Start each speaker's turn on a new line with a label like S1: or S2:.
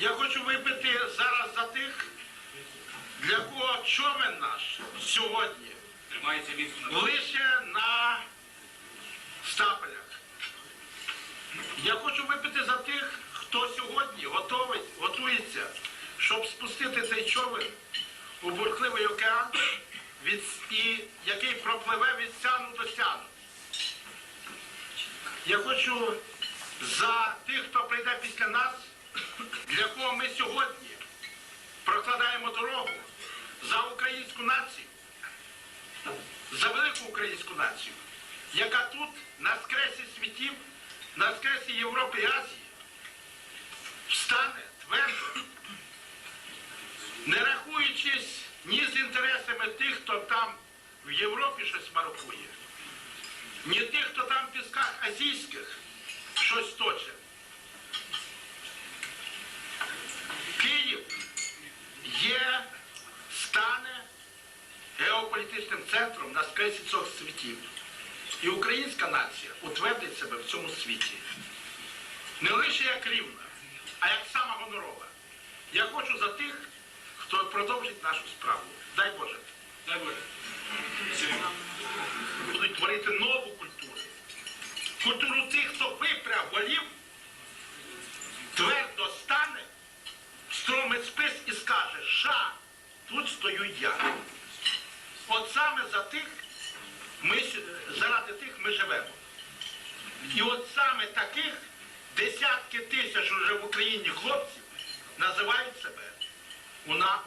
S1: Я хочу випити зараз за тих, для кого човен наш сьогодні
S2: Тримається міцно.
S1: лише на стапелях. Я хочу випити за тих, хто сьогодні готовий, готується, щоб спустити цей човен у бурхливий океан, від, і, який пропливе від сяну до сяну. Я хочу за тих, хто прийде після нас, для кого ми сьогодні прокладаємо дорогу за українську націю за велику українську націю, яка тут на скресі світів, на скресі Європи і Азії встане твердо, не рахуючись ні з інтересами тих, хто там в Європі щось марокує, ні тих, хто там в пісках азійських щось точить. Центром на скресі цього світів. І українська нація утвердить себе в цьому світі. Не лише як рівна, а як сама гонорова. Я хочу за тих, хто продовжить нашу справу. Дай Боже.
S2: Дай Боже.
S1: Будуть творити нову культуру. Культуру тих, хто випряг голів, твердо стане, стромить спис і скаже, ша, тут стою я. Тих, ми, заради тих ми живемо. І от саме таких десятки тисяч уже в Україні хлопців називають себе УНА